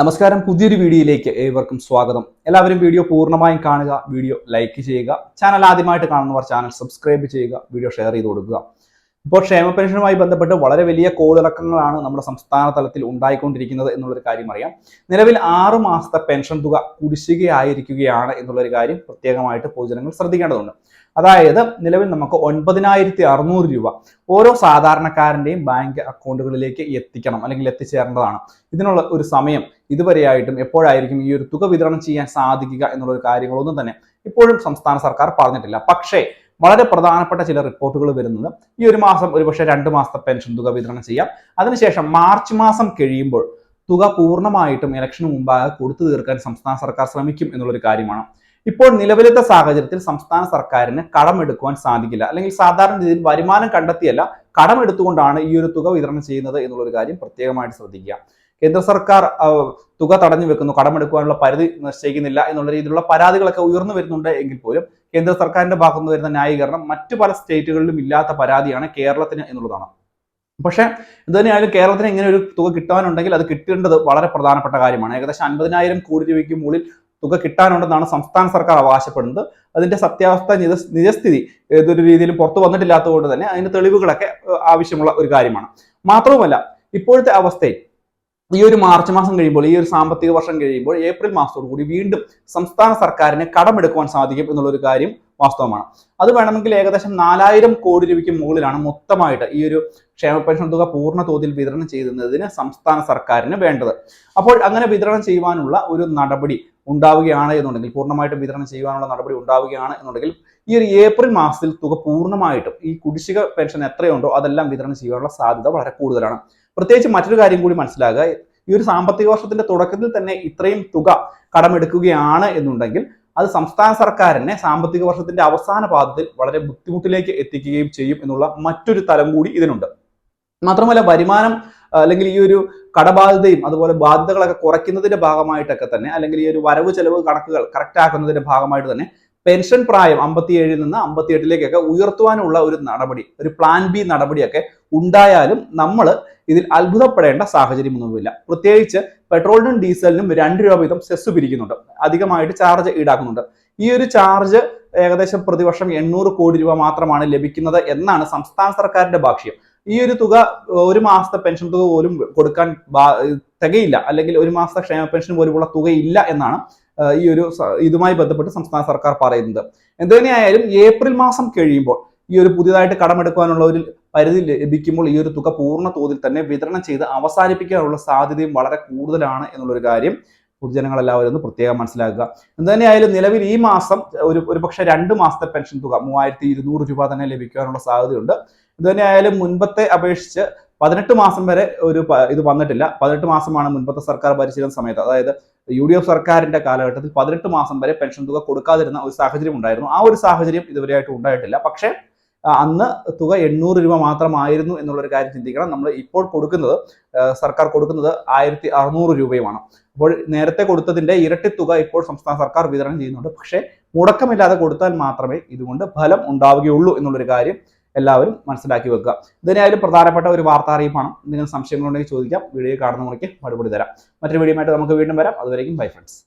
നമസ്കാരം. പുതിയൊരു വീഡിയോയിലേക്ക് ഏവർക്കും സ്വാഗതം. എല്ലാവരും വീഡിയോ പൂർണമായും കാണുക വീഡിയോ ലൈക്ക് ചെയ്യുക ചാനൽ ആദ്യമായിട്ട് കാണുന്നവർ ചാനൽ സബ്സ്ക്രൈബ് ചെയ്യുക വീഡിയോ ഷെയർ ചെയ്ത് കൊടുക്കുക. ഇപ്പോൾ ക്ഷേമ പെൻഷനുമായി ബന്ധപ്പെട്ട് വളരെ വലിയ കോളിളക്കങ്ങളാണ് നമ്മുടെ സംസ്ഥാന തലത്തിൽ ഉണ്ടായിക്കൊണ്ടിരിക്കുന്നത് എന്നുള്ളൊരു കാര്യം അറിയാം. നിലവിൽ ആറു മാസത്തെ പെൻഷൻ തുക കുടിശ്ശികയായിരിക്കുകയാണ് എന്നുള്ളൊരു കാര്യം പ്രത്യേകമായിട്ട് പൊതുജനങ്ങൾ ശ്രദ്ധിക്കേണ്ടതുണ്ട്. അതായത് നിലവിൽ നമുക്ക് ഒൻപതിനായിരത്തി അറുന്നൂറ് രൂപ ഓരോ സാധാരണക്കാരന്റെയും ബാങ്ക് അക്കൗണ്ടുകളിലേക്ക് എത്തിക്കണം അല്ലെങ്കിൽ എത്തിച്ചേരേണ്ടതാണ്. ഇതിനുള്ള ഒരു സമയം ഇതുവരെയായിട്ടും എപ്പോഴായിരിക്കും ഈ ഒരു തുക വിതരണം ചെയ്യാൻ സാധിക്കുക എന്നുള്ള കാര്യങ്ങളൊന്നും തന്നെ ഇപ്പോഴും സംസ്ഥാന സർക്കാർ പറഞ്ഞിട്ടില്ല. പക്ഷേ വളരെ പ്രധാനപ്പെട്ട ചില റിപ്പോർട്ടുകൾ വരുന്നത് ഈ ഒരു മാസം ഒരുപക്ഷെ രണ്ട് മാസത്തെ പെൻഷൻ തുക വിതരണം ചെയ്യാം. അതിനുശേഷം മാർച്ച് മാസം കഴിയുമ്പോൾ തുക പൂർണമായിട്ടും ഇലക്ഷന് മുമ്പാകെ കൊടുത്തു തീർക്കാൻ സംസ്ഥാന സർക്കാർ ശ്രമിക്കും എന്നുള്ളൊരു കാര്യമാണ്. ഇപ്പോൾ നിലവിലത്തെ സാഹചര്യത്തിൽ സംസ്ഥാന സർക്കാരിന് കടമെടുക്കുവാൻ സാധിക്കില്ല. അല്ലെങ്കിൽ സാധാരണ രീതിയിൽ വരുമാനം കണ്ടെത്തിയല്ല കടമെടുത്തുകൊണ്ടാണ് ഈ ഒരു തുക വിതരണം ചെയ്യുന്നത് എന്നുള്ളൊരു കാര്യം പ്രത്യേകമായിട്ട് ശ്രദ്ധിക്കുക. കേന്ദ്ര സർക്കാർ തുക തടഞ്ഞു വെക്കുന്നു കടമെടുക്കുവാനുള്ള പരിധി നിശ്ചയിക്കുന്നില്ല എന്നുള്ള രീതിയിലുള്ള പരാതികളൊക്കെ ഉയർന്നു വരുന്നുണ്ട് എങ്കിൽ പോലും കേന്ദ്ര സർക്കാരിന്റെ ഭാഗത്തുനിന്ന് വരുന്ന ന്യായീകരണം മറ്റു പല സ്റ്റേറ്റുകളിലും ഇല്ലാത്ത പരാതിയാണ് കേരളത്തിന് എന്നുള്ളതാണ്. പക്ഷേ എന്തുതന്നെയായാലും കേരളത്തിന് ഇങ്ങനെ ഒരു തുക കിട്ടാനുണ്ടെങ്കിൽ അത് കിട്ടേണ്ടത് വളരെ പ്രധാനപ്പെട്ട കാര്യമാണ്. ഏകദേശം അൻപതിനായിരം കോടി രൂപയ്ക്ക് മുകളിൽ തുക കിട്ടാനുണ്ടെന്നാണ് സംസ്ഥാന സർക്കാർ അവകാശപ്പെടുന്നത്. അതിന്റെ സത്യാവസ്ഥ നിജ നിജസ്ഥിതി ഏതൊരു രീതിയിലും പുറത്തു വന്നിട്ടില്ലാത്തതുകൊണ്ട് തന്നെ അതിന്റെ തെളിവുകളൊക്കെ ആവശ്യമുള്ള ഒരു കാര്യമാണ്. മാത്രവുമല്ല ഇപ്പോഴത്തെ അവസ്ഥയിൽ ഈ ഒരു മാർച്ച് മാസം കഴിയുമ്പോൾ ഈ ഒരു സാമ്പത്തിക വർഷം കഴിയുമ്പോൾ ഏപ്രിൽ മാസത്തോടു കൂടി വീണ്ടും സംസ്ഥാന സർക്കാരിന് കടമെടുക്കുവാൻ സാധിക്കും എന്നുള്ളൊരു കാര്യം വാസ്തവമാണ്. അത് വേണമെങ്കിൽ ഏകദേശം നാലായിരം കോടി രൂപയ്ക്ക് മുകളിലാണ് മൊത്തമായിട്ട് ഈ ഒരു ക്ഷേമ പെൻഷൻ തുക പൂർണ തോതിൽ വിതരണം ചെയ്യുന്നതിന് സംസ്ഥാന സർക്കാരിന് വേണ്ടത്. അപ്പോൾ അങ്ങനെ വിതരണം ചെയ്യുവാനുള്ള ഒരു നടപടി ഉണ്ടാവുകയാണ് എന്നുണ്ടെങ്കിൽ പൂർണമായിട്ടും വിതരണം ചെയ്യുവാനുള്ള നടപടി ഉണ്ടാവുകയാണ് എന്നുണ്ടെങ്കിൽ ഈ ഒരു ഏപ്രിൽ മാസത്തിൽ തുക പൂർണമായിട്ടും ഈ കുടിശ്ശിക പെൻഷൻ എത്രയുണ്ടോ അതെല്ലാം വിതരണം ചെയ്യാനുള്ള സാധ്യത വളരെ കൂടുതലാണ്. പ്രത്യേകിച്ച് മറ്റൊരു കാര്യം കൂടി മനസ്സിലാകുക. ഈ ഒരു സാമ്പത്തിക വർഷത്തിന്റെ തുടക്കത്തിൽ തന്നെ ഇത്രയും തുക കടമെടുക്കുകയാണ് എന്നുണ്ടെങ്കിൽ അത് സംസ്ഥാന സർക്കാരിനെ സാമ്പത്തിക വർഷത്തിന്റെ അവസാന പാദത്തിൽ വളരെ ബുദ്ധിമുട്ടിലേക്ക് എത്തിക്കുകയും ചെയ്യും എന്നുള്ള മറ്റൊരു തലം കൂടി ഇതിനുണ്ട്. മാത്രമല്ല വരുമാനം അല്ലെങ്കിൽ ഈ ഒരു കടബാധ്യതയും അതുപോലെ ബാധ്യതകളൊക്കെ കുറയ്ക്കുന്നതിന്റെ ഭാഗമായിട്ടൊക്കെ തന്നെ അല്ലെങ്കിൽ ഈ ഒരു വരവ് ചെലവ് കണക്കുകൾ കറക്റ്റ് ആക്കുന്നതിന്റെ ഭാഗമായിട്ട് തന്നെ പെൻഷൻ പ്രായം അമ്പത്തിയേഴിൽ നിന്ന് അമ്പത്തിയെട്ടിലേക്കൊക്കെ ഉയർത്തുവാനുള്ള ഒരു നടപടി ഒരു പ്ലാൻ ബി നടപടിയൊക്കെ ഉണ്ടായാലും നമ്മൾ ഇതിൽ അത്ഭുതപ്പെടേണ്ട സാഹചര്യമൊന്നുമില്ല പ്രത്യേകിച്ച് പെട്രോളിനും ഡീസലിനും രണ്ട് രൂപ വീതം സെസ് പിരിക്കുന്നുണ്ട്. അധികമായിട്ട് ചാർജ് ഈടാക്കുന്നുണ്ട്. ഈ ഒരു ചാർജ് ഏകദേശം പ്രതിവർഷം എണ്ണൂറ് കോടി രൂപ മാത്രമാണ് ലഭിക്കുന്നത് എന്നാണ് സംസ്ഥാന സർക്കാരിന്റെ ഭാഷ്യം. ഈ ഒരു തുക ഒരു മാസത്തെ പെൻഷൻ തുക പോലും കൊടുക്കാൻ തികയില്ല. അല്ലെങ്കിൽ ഒരു മാസത്തെ ക്ഷേമ പെൻഷൻ പോലുമുള്ള തുകയില്ല എന്നാണ് ഈ ഒരു ഇതുമായി ബന്ധപ്പെട്ട് സംസ്ഥാന സർക്കാർ പറയുന്നത്. എന്തുതന്നെയായാലും ഏപ്രിൽ മാസം കഴിയുമ്പോൾ ഈ ഒരു പുതിയതായിട്ട് കടമെടുക്കാനുള്ള ഒരു പരിധി ലഭിക്കുമ്പോൾ ഈ ഒരു തുക പൂർണ തോതിൽ തന്നെ വിതരണം ചെയ്ത് അവസാനിപ്പിക്കാനുള്ള സാധ്യതയും വളരെ കൂടുതലാണ് എന്നുള്ളൊരു കാര്യം പൊതുജനങ്ങളെല്ലാവരും ഒന്ന് പ്രത്യേകം മനസ്സിലാക്കുക. എന്തുതന്നെയായാലും നിലവിൽ ഈ മാസം ഒരു ഒരു പക്ഷേ രണ്ട് മാസത്തെ പെൻഷൻ തുക മൂവായിരത്തി ഇരുന്നൂറ് രൂപ തന്നെ ലഭിക്കാനുള്ള സാധ്യതയുണ്ട്. എന്തുതന്നെയായാലും തന്നെയായാലും മുൻപത്തെ അപേക്ഷിച്ച് പതിനെട്ട് മാസം വരെ ഒരു ഇത് വന്നിട്ടില്ല. പതിനെട്ട് മാസമാണ് മുൻപത്തെ സർക്കാർ ഭരിച്ചിരുന്ന സമയത്ത്. അതായത് യു ഡി എഫ് സർക്കാരിന്റെ കാലഘട്ടത്തിൽ പതിനെട്ട് മാസം വരെ പെൻഷൻ തുക കൊടുക്കാതിരുന്ന ഒരു സാഹചര്യം ഉണ്ടായിരുന്നു. ആ ഒരു സാഹചര്യം ഇതുവരെയായിട്ട് ഉണ്ടായിട്ടില്ല. പക്ഷേ അന്ന് തുക എണ്ണൂറ് രൂപ മാത്രമായിരുന്നു എന്നുള്ളൊരു കാര്യം ചിന്തിക്കണം. നമ്മൾ ഇപ്പോൾ കൊടുക്കുന്നത് സർക്കാർ കൊടുക്കുന്നത് ആയിരത്തി അറുന്നൂറ് രൂപയുമാണ്. അപ്പോൾ നേരത്തെ കൊടുത്തതിന്റെ ഇരട്ടി തുക ഇപ്പോൾ സംസ്ഥാന സർക്കാർ വിതരണം ചെയ്യുന്നുണ്ട്. പക്ഷേ മുടക്കമില്ലാതെ കൊടുത്താൽ മാത്രമേ ഇതുകൊണ്ട് ഫലം ഉണ്ടാവുകയുള്ളൂ എന്നുള്ളൊരു കാര്യം എല്ലാവരും മനസ്സിലാക്കി വെക്കുക. ഇതിനായാലും പ്രധാനപ്പെട്ട ഒരു വാർത്താ അറിയിപ്പാണ്. എന്തെങ്കിലും സംശയങ്ങളുണ്ടെങ്കിൽ ചോദിക്കാം. വീഡിയോ കാണുന്ന മുറയ്ക്ക് മറുപടി തരാം. മറ്റൊരു വീഡിയോ നമുക്ക് വീണ്ടും വരാം. അതുവരേക്കും ബൈ ഫ്രണ്ട്സ്.